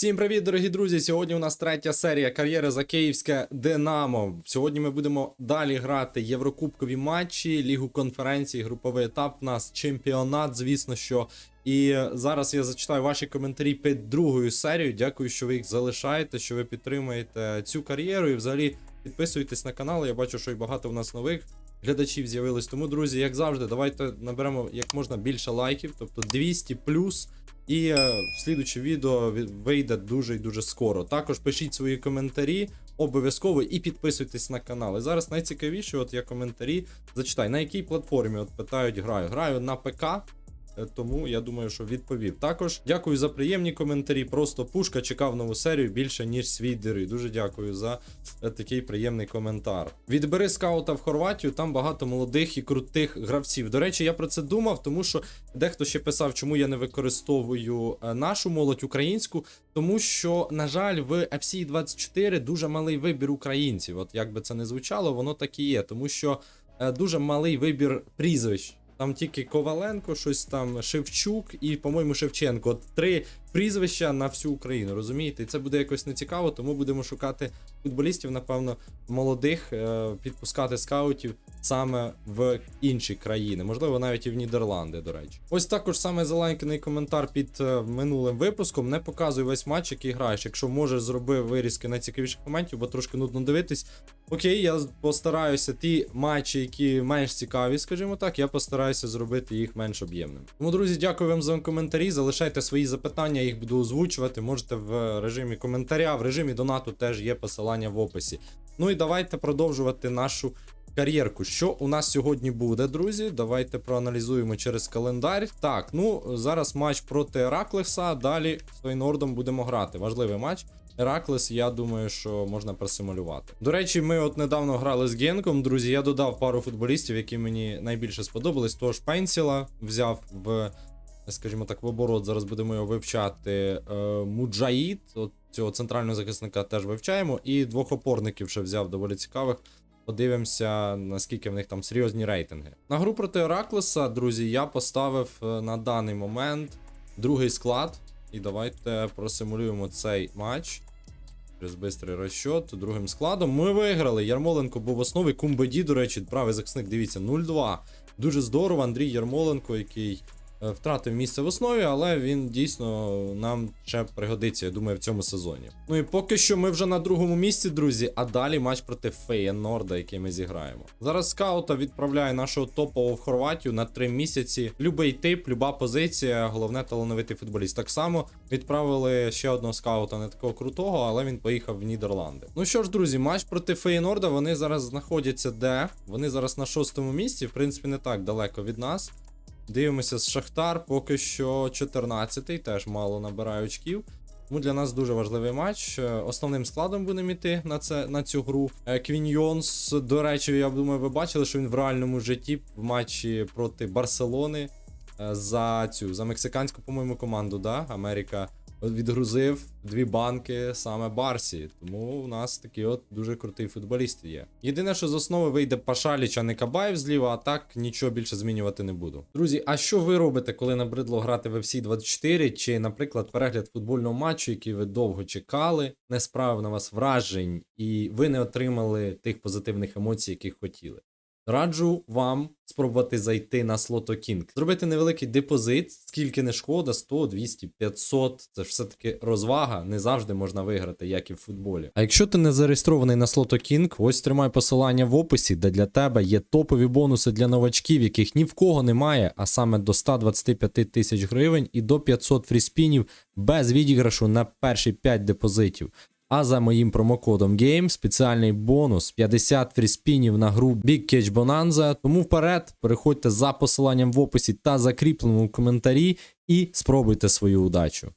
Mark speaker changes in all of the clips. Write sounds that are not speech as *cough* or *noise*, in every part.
Speaker 1: Всім привіт, дорогі друзі! Сьогодні у нас третя серія кар'єри за київське Динамо. Сьогодні ми будемо далі грати єврокубкові матчі, лігу конференцій, груповий етап. У нас чемпіонат, звісно що. І зараз я зачитаю ваші коментарі під другою серією. Дякую, що ви їх залишаєте, що ви підтримуєте цю кар'єру і взагалі підписуйтесь на канал. Я бачу, що і багато у нас нових глядачів з'явилось. Тому, друзі, як завжди, давайте наберемо як можна більше лайків, тобто 200 плюс. І е, слідуче відео вийде дуже і дуже скоро. Також пишіть свої коментарі обов'язково і підписуйтесь на канал. І зараз найцікавіше, от я коментарі зачитаю. На якій платформі от питають граю? Граю на ПК. Е, Тому я думаю, що відповів. Також дякую за приємні коментарі. Просто пушка чекав нову серію більше, ніж свій дири. Дуже дякую за е, такий приємний коментар. Відбери скаута в Хорватію, там багато молодих і крутих гравців. До речі, я про це думав, тому що дехто ще писав, чому я не використовую е, нашу молодь українську. Тому що, на жаль, в FC 24 дуже малий вибір українців. От як би це не звучало, воно так і є, тому що дуже малий вибір прізвищ. Там тільки Коваленко, щось там Шевчук і, по-моєму, Шевченко. От три прізвища на всю Україну, розумієте? І це буде якось нецікаво, тому будемо шукати футболістів, напевно, молодих, е, підпускати скаутів саме в інші країни, можливо, навіть і в Нідерланди, до речі. Ось також саме залайканий коментар під е, минулим випуском. Не показуй весь матч, який граєш. Якщо можеш, зроби вирізки найцікавіших моментів, бо трошки нудно дивитись. Окей, я постараюся ті матчі, які менш цікаві, скажімо так, я постараюся зробити їх менш об'ємними. Тому, друзі, дякую вам за коментарі. Залишайте свої запитання, я їх буду озвучувати. Можете в режимі коментаря, в режимі донату теж є посилання в описі. Ну і давайте продовжувати нашу кар'єрку. Що у нас сьогодні буде, друзі? Давайте проаналізуємо через календар. Так, ну зараз матч проти Ераклеса. Далі з Фейнордом будемо грати. Важливий матч. Ераклес, я думаю, що можна просимулювати. До речі, ми от недавно грали з Генком, друзі. Я додав пару футболістів, які мені найбільше сподобались. Тож Пенсіла взяв в, скажімо так, в оборот. Зараз будемо його вивчати. Е, Муджаїд, от цього центрального захисника теж вивчаємо. І двох опорників ще взяв доволі цікавих. Подивимося, наскільки в них там серйозні рейтинги. На гру проти Ераклеса, друзі, я поставив е, на даний момент другий склад. І давайте просимулюємо цей матч. Через бистрий розчот другим складом. Ми виграли. Ярмоленко був в основі. Кумбеді, до речі, правий захисник, дивіться, 0-2. Дуже здорово. Андрій Ярмоленко, який втратив місце в основі, але він дійсно нам ще пригодиться, я думаю, в цьому сезоні. Ну і поки що ми вже на другому місці, друзі, а далі матч проти Феєнорда, який ми зіграємо. Зараз скаута відправляє нашого топового в Хорватію на три місяці. Любий тип, люба позиція, головне талановитий футболіст. Так само відправили ще одного скаута, не такого крутого, але він поїхав в Нідерланди. Ну що ж, друзі, матч проти Феєнорда. Вони зараз знаходяться де? Вони зараз на шостому місці, в принципі, не так далеко від нас. Дивимося з Шахтар, поки що 14-й, теж мало набирає очків. Тому для нас дуже важливий матч. Е, Основним складом будемо йти на це на цю гру. Е, Квіньйонс, до речі, я думаю, ви бачили, що він в реальному житті в матчі проти Барселони е, за цю за мексиканську, по-моєму, команду, да? Америка відгрузив дві банки саме Барсі. Тому у нас такий от дуже крутий футболіст є. Єдине, що з основи вийде Пашаліч, а не Кабаєв зліва, а так нічого більше змінювати не буду. Друзі, а що ви робите, коли набридло грати в FC 24 чи, наприклад, перегляд футбольного матчу, який ви довго чекали, не справив на вас вражень, і ви не отримали тих позитивних емоцій, яких хотіли? Раджу вам спробувати зайти на Sloto King. Зробити невеликий депозит, скільки не шкода, 100, 200, 500. Це ж все-таки розвага, не завжди можна виграти, як і в футболі. А якщо ти не зареєстрований на Sloto King, ось тримай посилання в описі, де для тебе є топові бонуси для новачків, яких ні в кого немає, а саме до 125 тисяч гривень і до 500 фріспінів без відіграшу на перші 5 депозитів. А за моїм промокодом GAME спеціальний бонус 50 фріспінів на гру Big Catch Bonanza. Тому вперед переходьте за посиланням в описі та закріпленому коментарі і спробуйте свою удачу.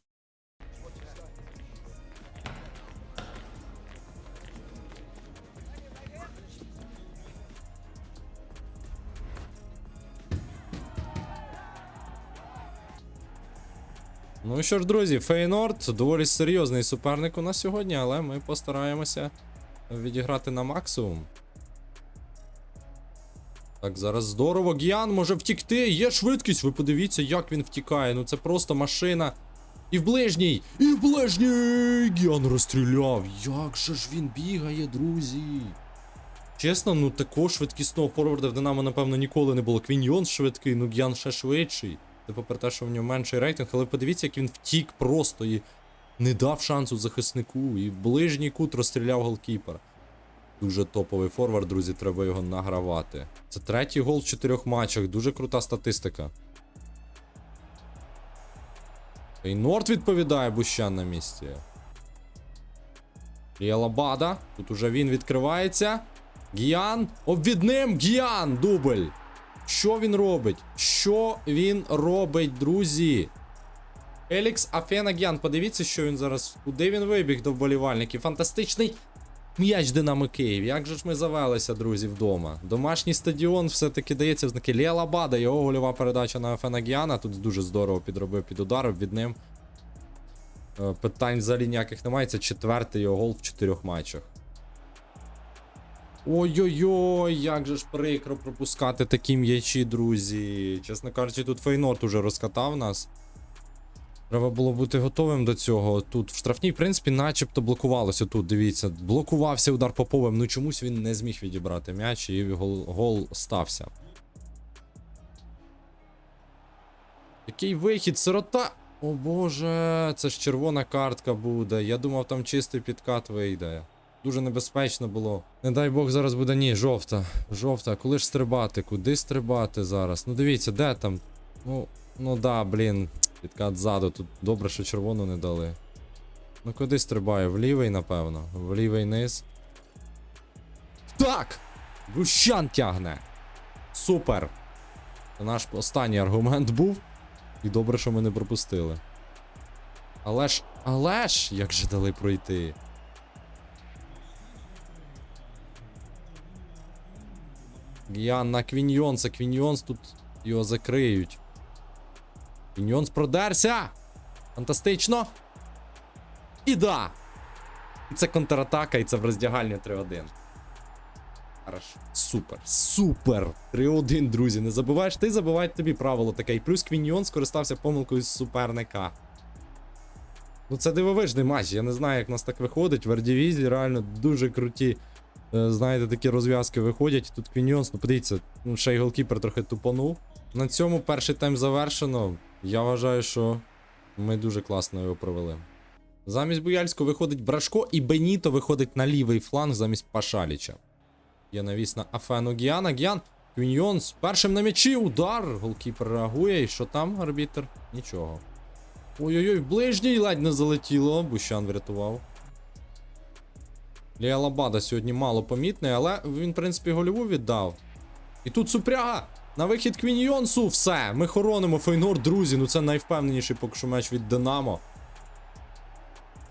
Speaker 1: Ну що ж, друзі, Фейнорд доволі серйозний суперник у нас сьогодні, але ми постараємося відіграти на максимум. Так, зараз здорово. Гіан може втікти. Є швидкість. Ви подивіться, як він втікає. Ну це просто машина. І в ближній! І в ближній! Гіан розстріляв! Як же ж він бігає, друзі! Чесно, ну такого швидкісного форварда в Динамо, напевно, ніколи не було. Квіньйон швидкий, ну Гіан ще швидший. Це попри те, що в нього менший рейтинг, але подивіться, як він втік просто і не дав шансу захиснику. І в ближній кут розстріляв голкіпер. Дуже топовий форвард, друзі, треба його награвати. Це третій гол в чотирьох матчах, дуже крута статистика. І Норд відповідає Бущан на місці. Ліалабада. Тут уже він відкривається. Гіан. Обвідним Гіан. Дубль. Що він робить? Що він робить, друзі? Елікс Афена Гіан. Подивіться, що він зараз. Куди він вибіг до вболівальників? Фантастичний м'яч Динамо Київ. Як же ж ми завелися, друзі, вдома? Домашній стадіон все-таки дається в знаки Ліалабада. Його гольова передача на Афена Гіана. Тут дуже здорово підробив під удар від ним. Е, Питань взагалі ніяких немає. Це четвертий його гол в чотирьох матчах. Ой-ой-ой, як же ж прикро пропускати такі м'ячі, друзі. Чесно кажучи, тут Фейнорд уже розкатав нас. Треба було бути готовим до цього. Тут в штрафній, в принципі, начебто блокувалося тут. Дивіться, блокувався удар Поповим. Ну чомусь він не зміг відібрати м'яч і гол, гол стався. Який вихід, сирота. О боже, це ж червона картка буде. Я думав, там чистий підкат вийде. Дуже небезпечно було. Не дай Бог, зараз буде ні, жовта. Жовта, коли ж стрибати? Куди стрибати зараз? Ну дивіться, де там? Ну, ну да, блін. Підкат ззаду. Тут добре, що червону не дали. Ну куди стрибає? В лівий, напевно. В лівий низ. Так! Гущан тягне. Супер. Це наш останній аргумент був. І добре, що ми не пропустили. Але ж, але ж, як же дали пройти? Гіан на Квіньйонса. Квіньйонс тут його закриють. Квіньйонс продерся! Фантастично! І да! І це контратака, і це в роздягальні 3-1. Хорошо. Супер, супер! 3-1, друзі. Не забуваєш, ти забувай тобі правило таке. І плюс Квіньйон скористався помилкою суперника. Ну це дивовижний матч. Я не знаю, як в нас так виходить. В Ардівізі реально дуже круті. Е, Знаєте, такі розв'язки виходять. Тут Квіньйонс, ну подивіться, ну ще й голкіпер трохи тупанув. На цьому перший тайм завершено. Я вважаю, що ми дуже класно його провели. Замість Буяльського виходить Брашко, і Беніто виходить на лівий фланг замість Пашаліча. Є навіс на Афену Гіана. Гіан. Квіньйонс першим на м'ячі. Удар. Голкіпер реагує. І що там, арбітер? Нічого. Ой-ой-ой, ближній ледь не залетіло. Бущан врятував. Ліалабада сьогодні мало помітний, але він, в принципі, гольову віддав. І тут Супряга! На вихід Квіньйонсу! Все! Ми хоронимо Фейнор, друзі. Ну це найвпевненіший поки що меч від Динамо.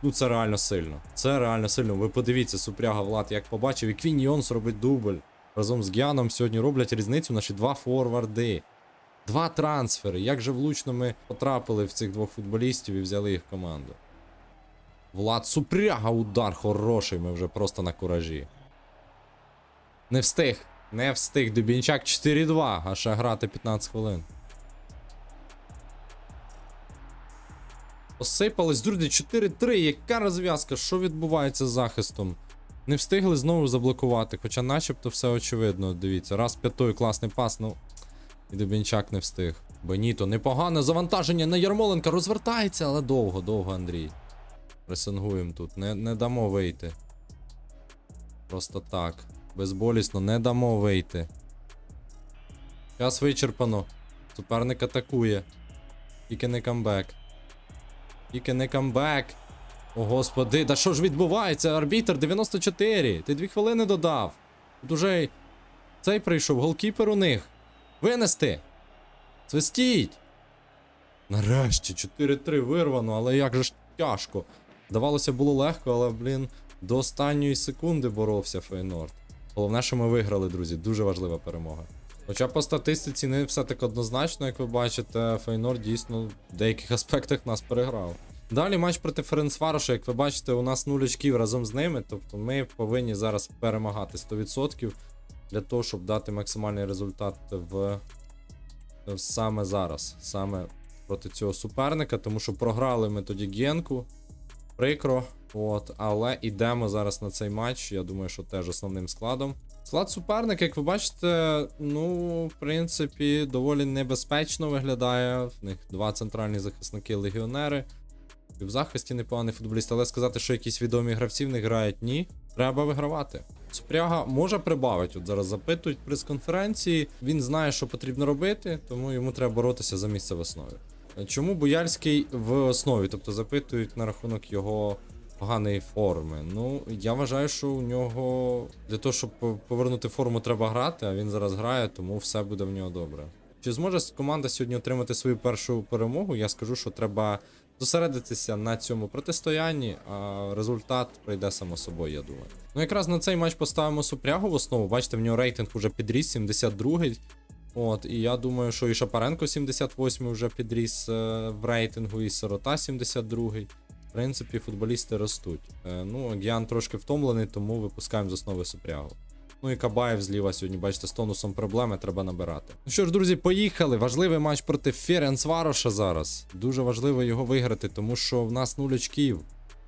Speaker 1: Ну це реально сильно. Це реально сильно. Ви подивіться, Супряга Влад, як побачив, і Квіньйонс робить дубль. Разом з Гіаном сьогодні роблять різницю наші два форварди. Два трансфери. Як же влучно ми потрапили в цих двох футболістів і взяли їх в команду. Влад Супряга, удар хороший, ми вже просто на куражі. Не встиг. Не встиг. Дубінчак 4-2, а ще грати 15 хвилин. Посипались, друзі, 4-3. Яка розв'язка? Що відбувається з захистом? Не встигли знову заблокувати, хоча начебто все очевидно. Дивіться, раз п'ятою класний пас, ну. І Дубінчак не встиг. Беніто, непогане завантаження на Ярмоленка розвертається, але довго, довго, Андрій. Пресингуємо тут. Не, не дамо вийти. Просто так. Безболісно, не дамо вийти. Час вичерпано. Суперник атакує. Тільки не камбек. Тільки не камбек. О, господи, да що ж відбувається? Арбітер 94. Ти дві хвилини додав. Тут уже цей прийшов, голкіпер у них. Винести! Свистіть! Нарешті 4-3 вирвано, але як же ж тяжко. Здавалося, було легко, але, блін, до останньої секунди боровся Фейнорд. Головне, що ми виграли, друзі. Дуже важлива перемога. Хоча по статистиці не все так однозначно, як ви бачите, Фейнорд дійсно в деяких аспектах нас переграв. Далі матч проти Ференцвароша, як ви бачите, у нас 0 очків разом з ними, тобто ми повинні зараз перемагати 100% для того, щоб дати максимальний результат в саме зараз, саме проти цього суперника, тому що програли ми тоді Генку. Прикро. От, але йдемо зараз на цей матч. Я думаю, що теж основним складом. Склад суперника, як ви бачите, ну, в принципі, доволі небезпечно виглядає. В них два центральні захисники легіонери. І в захисті непоганий футболіст, але сказати, що якісь відомі гравці в них грають, ні. Треба вигравати. Супряга може прибавити. От зараз запитують прес-конференції. Він знає, що потрібно робити, тому йому треба боротися за місце в основі. Чому Бояльський в основі? Тобто запитують на рахунок його поганої форми. Ну, я вважаю, що у нього для того, щоб повернути форму, треба грати, а він зараз грає, тому все буде в нього добре. Чи зможе команда сьогодні отримати свою першу перемогу? Я скажу, що треба зосередитися на цьому протистоянні, а результат прийде само собою, я думаю. Ну, якраз на цей матч поставимо Супрягу в основу. Бачите, в нього рейтинг вже підріс, 72-й. От, і я думаю, що і Шапаренко 78 вже підріс е, в рейтингу, і Сирота 72-й. В принципі, футболісти ростуть. Е, ну, Гіан трошки втомлений, тому випускаємо з основи Супрягу. Ну і Кабаєв зліва сьогодні, бачите, з тонусом проблеми треба набирати. Ну що ж, друзі, поїхали. Важливий матч проти Ференцвароша зараз. Дуже важливо його виграти, тому що в нас нуль очків.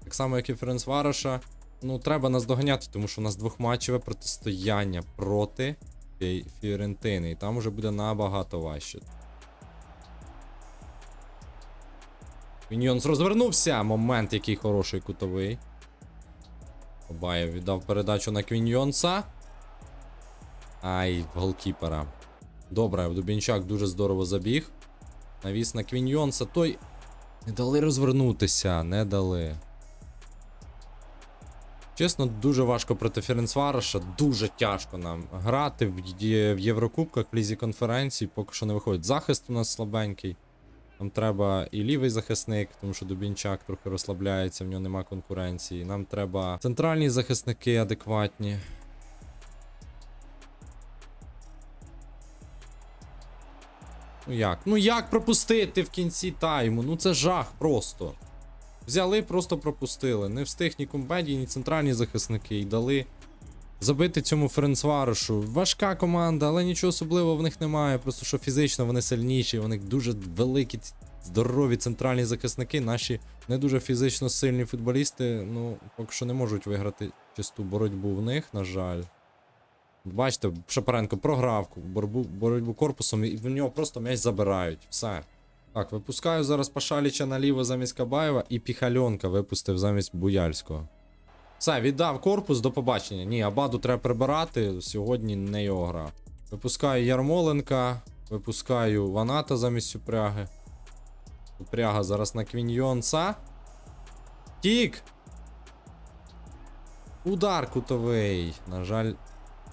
Speaker 1: Так само, як і Ференцвароша. Ну, треба нас доганяти, тому що у нас двохматчеве протистояння проти Фі- Фіорентини. І там уже буде набагато важче. Міньйонс розвернувся. Момент, який хороший кутовий. Обаєв віддав передачу на Квіньйонса. Ай, голкіпера. Добре, Дубінчак дуже здорово забіг. Навіс на Квіньйонса. Той. Не дали розвернутися, не дали. Чесно, дуже важко проти Ференцвароша. Дуже тяжко нам грати в, Єврокубках, в лізі конференцій, поки що не виходить. Захист у нас слабенький. Нам треба і лівий захисник, тому що Дубінчак трохи розслабляється, в нього нема конкуренції. Нам треба центральні захисники адекватні. Ну як? Ну як пропустити в кінці тайму? Ну це жах просто. Взяли, просто пропустили. Не встиг ні Кумбеді, ні центральні захисники і дали забити цьому Ференцварошу. Важка команда, але нічого особливого в них немає. Просто що фізично вони сильніші, вони дуже великі, здорові центральні захисники. Наші не дуже фізично сильні футболісти, ну, поки що не можуть виграти чисту боротьбу в них, на жаль. Бачите, Шапаренко програв боротьбу корпусом, і в нього просто м'яч забирають. Все. Так, випускаю зараз Пашаліча наліво замість Кабаєва і Піхальонка випустив замість Буяльського. Все, віддав корпус до побачення. Ні, Абаду треба прибирати. Сьогодні не його гра. Випускаю Ярмоленка, випускаю Ваната замість Супряги. Супряга зараз на Квіньйонса. Тік! Удар кутовий. На жаль,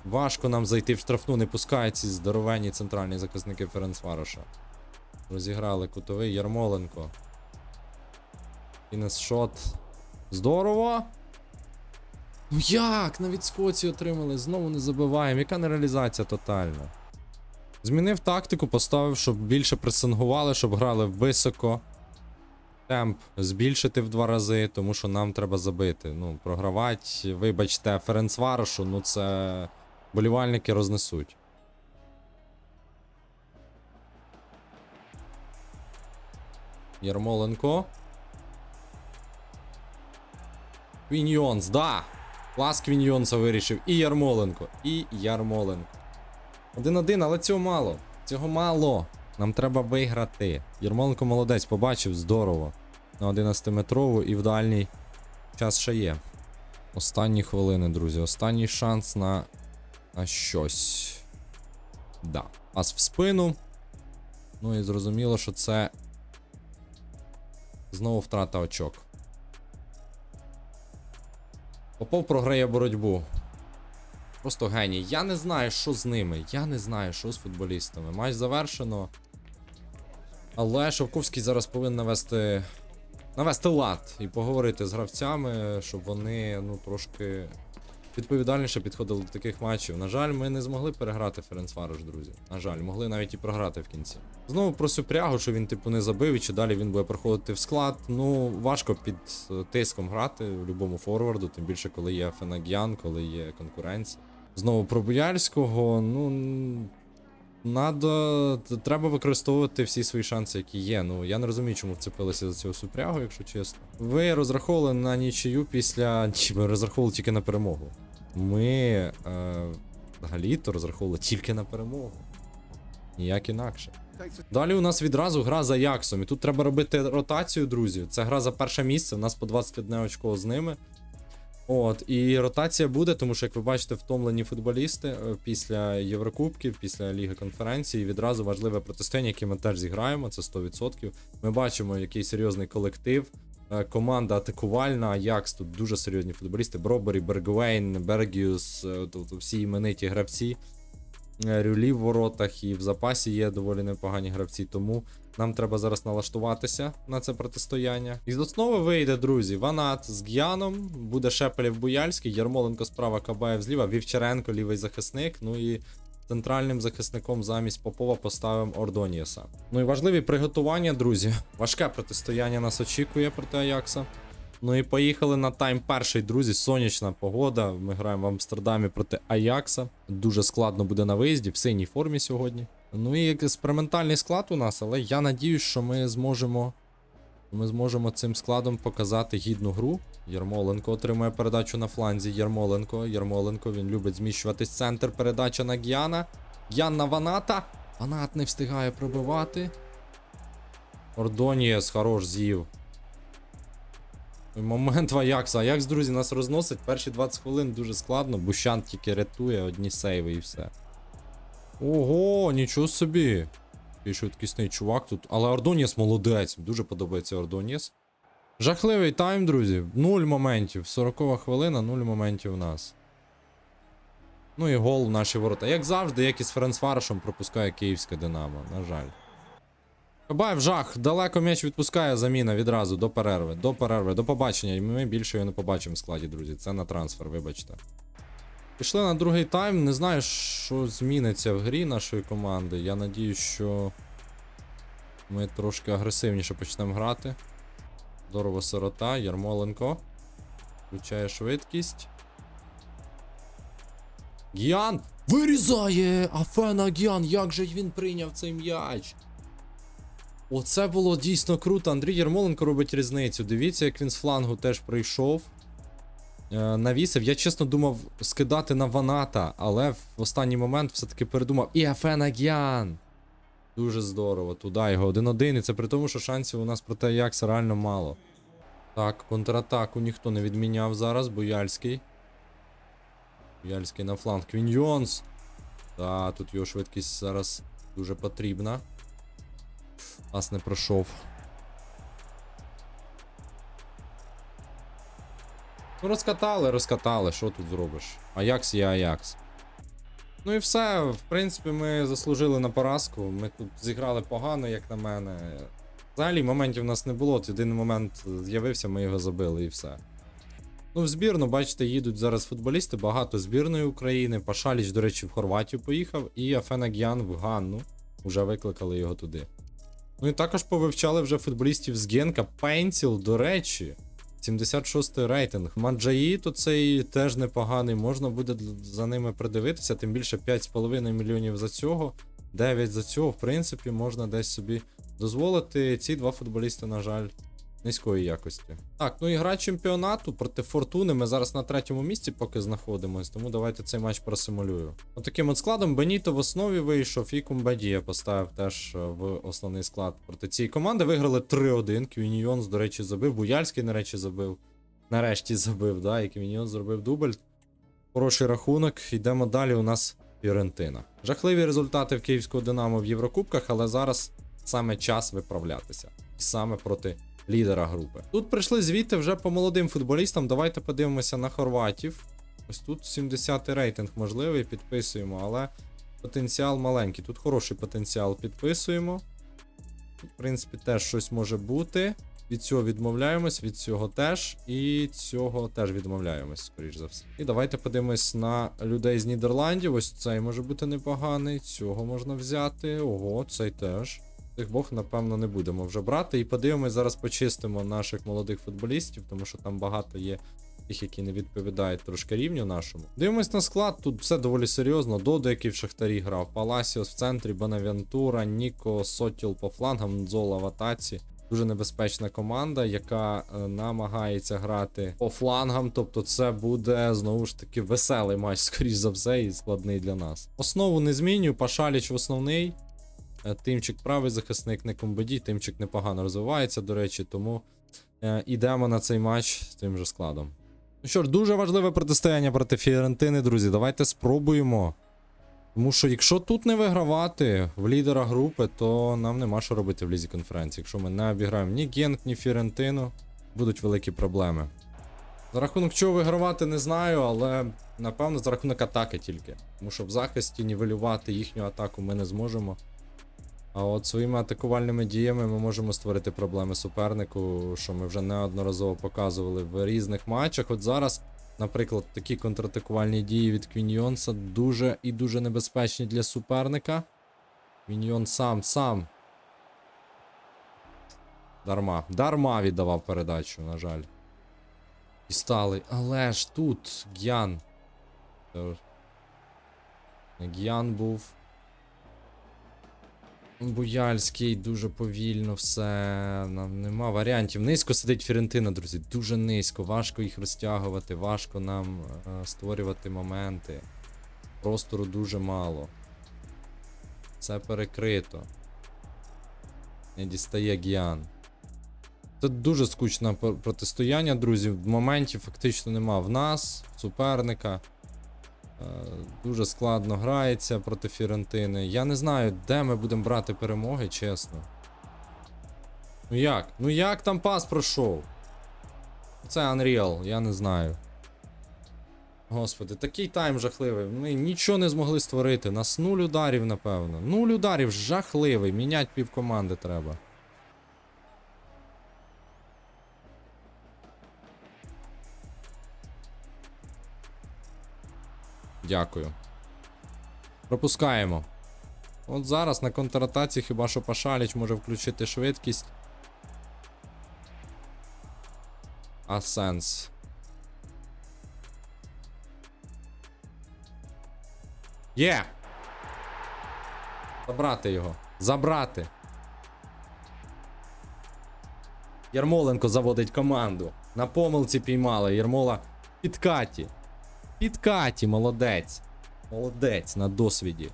Speaker 1: важко нам зайти в штрафну, не пускають ці здоровенні центральні захисники Ференцвароша. Розіграли кутовий Ярмоленко. Фінес шот. Здорово! Ну як? На відскоці отримали, знову не забиваємо. Яка нереалізація тотальна? Змінив тактику, поставив, щоб більше пресингували, щоб грали високо. Темп збільшити в два рази, тому що нам треба забити. Ну, програвати, вибачте, Ференцварошу, ну це болівальники рознесуть. Ярмоленко. Квіньйонс, да! Клас Квіньйонса вирішив. І Ярмоленко. І Ярмоленко. Один-один, але цього мало. Цього мало. Нам треба виграти. Ярмоленко молодець, побачив, здорово. На 11-метрову і в дальній час ще є. Останні хвилини, друзі. Останній шанс на, на щось. Да. Пас в спину. Ну і зрозуміло, що це знову втрата очок. Попов програє боротьбу. Просто геній. Я не знаю, що з ними. Я не знаю, що з футболістами. Матч завершено. Але Шовковський зараз повинен навести. Навести лад і поговорити з гравцями, щоб вони ну, трошки відповідальніше підходили до таких матчів. На жаль, ми не змогли переграти Ференцварош, друзі. На жаль, могли навіть і програти в кінці. Знову про Супрягу, що він типу не забив, і чи далі він буде проходити в склад. Ну, важко під е, тиском грати в будь-якому форварду, тим більше, коли є Фенагіан, коли є конкуренція. Знову про Буяльського, ну. Надо, треба використовувати всі свої шанси, які є. Ну я не розумію, чому вцепилися за цього супрягу, якщо чесно. Ви розраховували на нічию після. *laughs* Ми розраховували тільки на перемогу. Ми е, взагалі-то розраховували тільки на перемогу. Ніяк інакше. Далі у нас відразу гра за Яксом. І тут треба робити ротацію, друзі. Це гра за перше місце. У нас по 21 очко з ними. От, і ротація буде, тому що, як ви бачите, втомлені футболісти е, після Єврокубків, після Ліги конференції. Відразу важливе протистояння, яке ми теж зіграємо, це 100%. Ми бачимо, який серйозний колектив. Е, Команда атакувальна, Аякс, тут дуже серйозні футболісти. Бробері, Бергвейн, Бергіус, е, тобто всі імениті гравці. Е, Рюлі в воротах і в запасі є доволі непогані гравці, тому нам треба зараз налаштуватися на це протистояння. Із основи вийде, друзі, Ванат з Г'яном, буде Шепелів Буяльський, Ярмоленко справа, Кабаєв зліва, Вівчаренко, лівий захисник. Ну і центральним захисником замість Попова поставимо Ордонієса. Ну і важливі приготування, друзі. Важке протистояння нас очікує проти Аякса. Ну і поїхали на тайм перший, друзі. Сонячна погода. Ми граємо в Амстердамі проти Аякса. Дуже складно буде на виїзді, в синій формі сьогодні. Ну і експериментальний склад у нас, але я надіюсь, що ми зможемо. Ми зможемо цим складом показати гідну гру. Ярмоленко отримує передачу на фланзі. Ярмоленко. Ярмоленко він любить зміщуватись центр. Передача на Гіана. Гіан на Ваната. Ванат не встигає пробивати. Ордонієс хорош з'їв. Момент в Аякса. Аякс, друзі, нас розносить. Перші 20 хвилин дуже складно. Бущан тільки рятує одні сейви і все. Ого, нічого собі. Який швидкісний чувак тут. Але Ордоніс молодець. Дуже подобається Ордоніс. Жахливий тайм, друзі. Нуль моментів. 40 хвилина, нуль моментів у нас. Ну і гол в наші ворота. Як завжди, як і з Ференцваршем пропускає київське Динамо. На жаль. Кабаєв жах, далеко м'яч відпускає заміна відразу до перерви. До перерви, до побачення. І ми більше його не побачимо в складі, друзі. Це на трансфер, вибачте. Пішли на другий тайм. Не знаю, що зміниться в грі нашої команди. Я надію, що ми трошки агресивніше почнемо грати. Здорово сирота, Ярмоленко. Включає швидкість. Гіан! Вирізає! Афена Гіан! Як же він прийняв цей м'яч? Оце було дійсно круто. Андрій Ярмоленко робить різницю. Дивіться, як він з флангу теж прийшов. Е, навісив. Я чесно думав скидати на Ваната, але в останній момент все-таки передумав. І Афена Гіан! Дуже здорово. Туди його 1-1. І це при тому, що шансів у нас проти Аякса реально мало. Так, контратаку ніхто не відміняв зараз. Буяльський. Буяльський на фланг. Квіньйонс. Та, тут його швидкість зараз дуже потрібна. Нас не пройшов. Ну, розкатали, розкатали, що тут зробиш? Аякс є Аякс. Ну і все, в принципі, ми заслужили на поразку. Ми тут зіграли погано, як на мене. Взагалі моментів у нас не було. Єдиний момент з'явився, ми його забили і все. Ну, в збірну, бачите, їдуть зараз футболісти, багато збірної України. Пашаліч, до речі, в Хорватію поїхав, і Афена Гіан в Ганну. Уже викликали його туди. Ну і також повивчали вже футболістів з Генка. Пенсіл, до речі. 76 рейтинг. Маджаї то цей теж непоганий. Можна буде за ними придивитися, тим більше 5,5 мільйонів за цього. 9 за цього, в принципі, можна десь собі дозволити. Ці два футболісти, на жаль, низької якості. Так, ну і гра чемпіонату проти Фортуни. Ми зараз на третьому місці поки знаходимось, тому давайте цей матч просимулюю. Отаким от складом Беніто в основі вийшов, і Кумбадія поставив теж е, в основний склад проти цієї команди. Виграли 3-1. Квіньйонс, до речі, забив. Буяльський, на речі, забив. Нарешті забив, да, і Квіньйонс зробив дубль. Хороший рахунок. Йдемо далі. У нас Фіорентина. Жахливі результати в київського Динамо в Єврокубках, але зараз саме час виправлятися. І саме проти лідера групи. Тут прийшли звідти вже по молодим футболістам. Давайте подивимося на хорватів. Ось тут 70 рейтинг можливий, підписуємо, але потенціал маленький. Тут хороший потенціал підписуємо. В принципі, теж щось може бути. Від цього відмовляємось, від цього теж. І цього теж відмовляємось, скоріш за все. І давайте подивимось на людей з Нідерландів. Ось цей може бути непоганий. Цього можна взяти. Ого, цей теж. Тих бог, напевно, не будемо вже брати. І подивимось, зараз почистимо наших молодих футболістів, тому що там багато є тих, які не відповідають трошки рівню нашому. Дивимось на склад, тут все доволі серйозно. Додо, який в Шахтарі грав, Паласіос в центрі, Бонавентура, Ніко, Сотіл по флангам, Нзола в атаці. Дуже небезпечна команда, яка е, намагається грати по флангам. Тобто, це буде знову ж таки веселий матч, скоріш за все, і складний для нас. Основу не змінюю. Пашаліч в основний. Е, Тимчик правий захисник, не комбодій. Тимчик непогано розвивається, до речі, тому е, ідемо на цей матч з тим же складом. Ну що ж, дуже важливе протистояння проти Фіорентини, друзі. Давайте спробуємо. Тому що якщо тут не вигравати в лідера групи, то нам нема що робити в лізі конференції. Якщо ми не обіграємо ні Генк, ні Фіорентину, будуть великі проблеми. За рахунок чого вигравати, не знаю, але напевно за рахунок атаки тільки. Тому що в захисті нівелювати їхню атаку ми не зможемо. А от своїми атакувальними діями ми можемо створити проблеми супернику, що ми вже неодноразово показували в різних матчах. От зараз, наприклад, такі контратакувальні дії від Квіньйонса дуже і дуже небезпечні для суперника. Квіньйон сам сам. Дарма. Дарма віддавав передачу, на жаль. І стали. Але ж тут Гян. Гян був. Буяльський дуже повільно все. Нам нема варіантів. Низько сидить Фірентина, друзі. Дуже низько. Важко їх розтягувати, важко нам е, створювати моменти. Простору дуже мало. Це перекрито. Не дістає Гіан. Це дуже скучне протистояння, друзі. Моментів фактично нема в нас, суперника. Е, Дуже складно грається проти Фірентини. Я не знаю, де ми будемо брати перемоги, чесно. Ну як? Ну як там пас пройшов? Це Unreal, я не знаю. Господи, такий тайм жахливий. Ми нічого не змогли створити. Нас нуль ударів, напевно. Нуль ударів жахливий. Мінять півкоманди треба. Дякую. Пропускаємо. От зараз на контратаці хіба що Пашаліч може включити швидкість. А сенс. Є! Забрати його. Забрати. Ярмоленко заводить команду. На помилці піймали. Ярмола під Каті. Під Каті, молодець. Молодець на досвіді.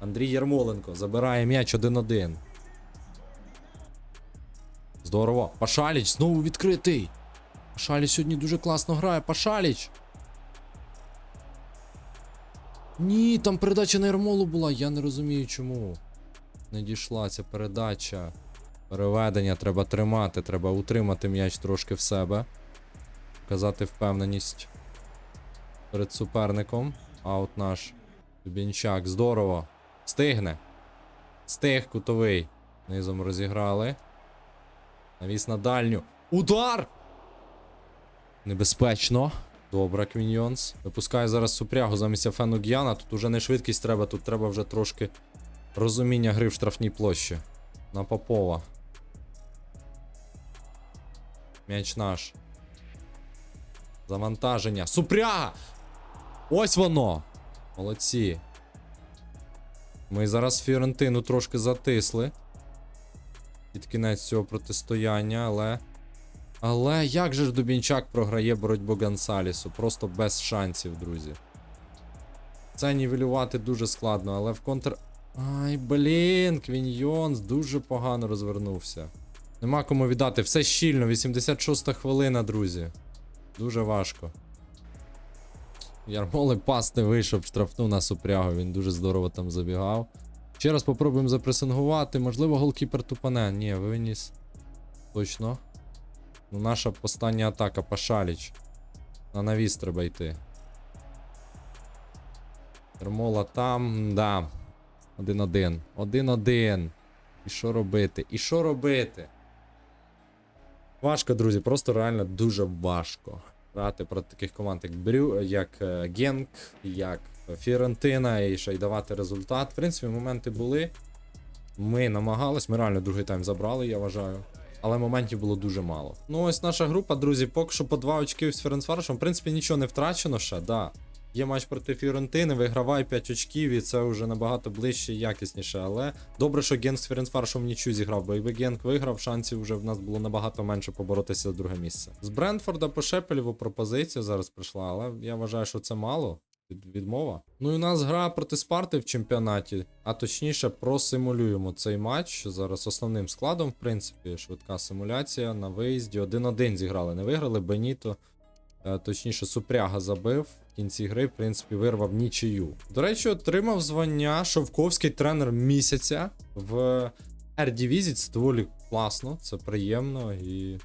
Speaker 1: Андрій Ярмоленко забирає м'яч 1-1. Здорово. Пашаліч знову відкритий. Пашаліч сьогодні дуже класно грає. Пашаліч. Ні, там передача на Ярмолу була. Я не розумію чому. Не дійшла ця передача. Переведення треба тримати, треба утримати м'яч трошки в себе. Показати впевненість перед суперником. А от наш Дубінчак. Здорово. Стигне. Стиг кутовий. Низом розіграли. Навіс на дальню. Удар! Небезпечно. Добре, Квіньйонс. Випускає зараз супрягу замість Фену Гіана. Тут уже не швидкість треба, тут треба вже трошки розуміння гри в штрафній площі. На Попова. М'яч наш. Завантаження. Супряга! Ось воно! Молодці. Ми зараз Фіорентину трошки затисли. Під кінець цього протистояння, але. Але як же ж Дубінчак програє боротьбу Гонсалісу? Просто без шансів, друзі. Це нівелювати дуже складно, але в контр. Ай, блін, Квіньйонс дуже погано розвернувся. Нема кому віддати. Все щільно, 86 хвилина, друзі. Дуже важко. Ярмоли пас не вийшов, штрафнув нас упрягу, він дуже здорово там забігав. Ще раз попробуємо запресингувати. Можливо, голкіпер тупане. Ні, виніс. Точно. Ну, наша остання атака, Пашаліч. На навіс треба йти. Ярмола там, да. Один-один. Один-один. І що робити? І що робити? Важко, друзі, просто реально дуже важко грати проти таких команд, як Брю, як е, Генк, як Фірентина, і ще й давати результат. В принципі, моменти були. Ми намагались, ми реально другий тайм забрали, я вважаю. але моментів було дуже мало. Ну ось наша група, друзі, поки що по два очки з Ференцваршем. В принципі, нічого не втрачено ще, да. Є матч проти Фіорентини, вигравай 5 очків, і це вже набагато ближче і якісніше. Але добре, що Генк з Ференцваршем нічого зіграв, бо якби Генк виграв, шансів вже в нас було набагато менше поборотися за друге місце. З Брентфорда по Шепелєву пропозиція зараз прийшла, але я вважаю, що це мало. Відмова. Ну і у нас гра проти Спарти в чемпіонаті, а точніше просимулюємо цей матч. Зараз основним складом, в принципі, швидка симуляція на виїзді. 1-1 зіграли, не виграли. Беніто, е, точніше, Супряга забив. Кінці гри, в принципі, вирвав нічию. До речі, отримав звання Шовковський тренер місяця в R-Division. Це доволі класно, це приємно і.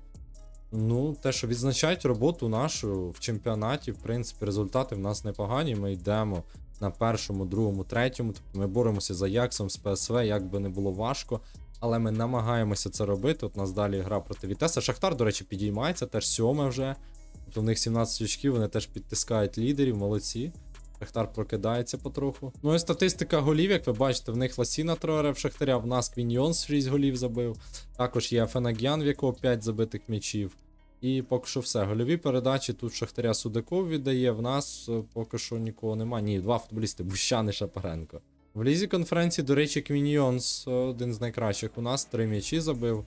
Speaker 1: Ну, те, що відзначають роботу нашу в чемпіонаті, в принципі, результати в нас непогані. Ми йдемо на першому, другому, третьому. Тобто ми боремося за Яксом з ПСВ, як би не було важко. Але ми намагаємося це робити. От у нас далі гра проти Вітеса. Шахтар, до речі, підіймається, теж сьоме вже. Тобто в них 17 очків, вони теж підтискають лідерів, молодці. Шахтар прокидається потроху. Ну і статистика голів, як ви бачите, в них Ласіна Троре в Шахтаря, в нас Квіньйонс 6 голів забив. Також є Фенагян, в якого 5 забитих м'ячів. І поки що все. Гольові передачі тут Шахтаря Судаков віддає. В нас е, поки що нікого немає. Ні, два футболісти Бущан і Шапаренко. В лізі конференції, до речі, Квіньйонс, е, один з найкращих у нас, три м'ячі забив.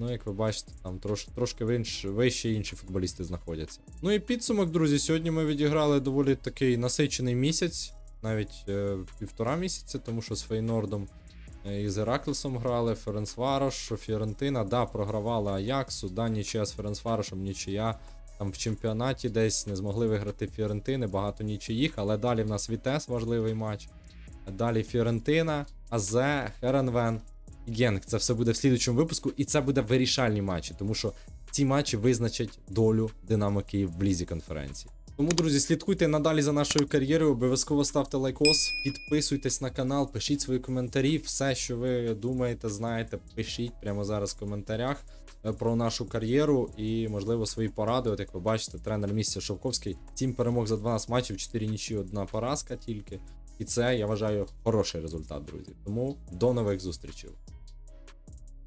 Speaker 1: Ну, як ви бачите, там трош, трошки винш, вище інші футболісти знаходяться. Ну і підсумок, друзі. Сьогодні ми відіграли доволі такий насичений місяць, навіть е, півтора місяця, тому що з Фейнордом е, і з Іраклісом грали, Ференцварош, Фіорентина, да, програвали Аяксу, да, нічия з Ференцварошем, нічия. Там в чемпіонаті десь не змогли виграти Фіорентини, багато нічиїх, але далі в нас Вітес важливий матч. Далі Фіорентина, АЗ, Херенвен. Генк, це все буде в слідучому випуску, і це буде вирішальні матчі, тому що ці матчі визначать долю Динамо Київ в лізі конференції. Тому, друзі, слідкуйте надалі за нашою кар'єрою, обов'язково ставте лайкос, підписуйтесь на канал, пишіть свої коментарі, все, що ви думаєте, знаєте, пишіть прямо зараз в коментарях е, про нашу кар'єру і, можливо, свої поради. От як ви бачите, тренер місця Шовковський, 7 перемог за 12 матчів, 4 нічі, одна поразка тільки. І це, я вважаю, хороший результат, друзі. Тому до нових зустрічей.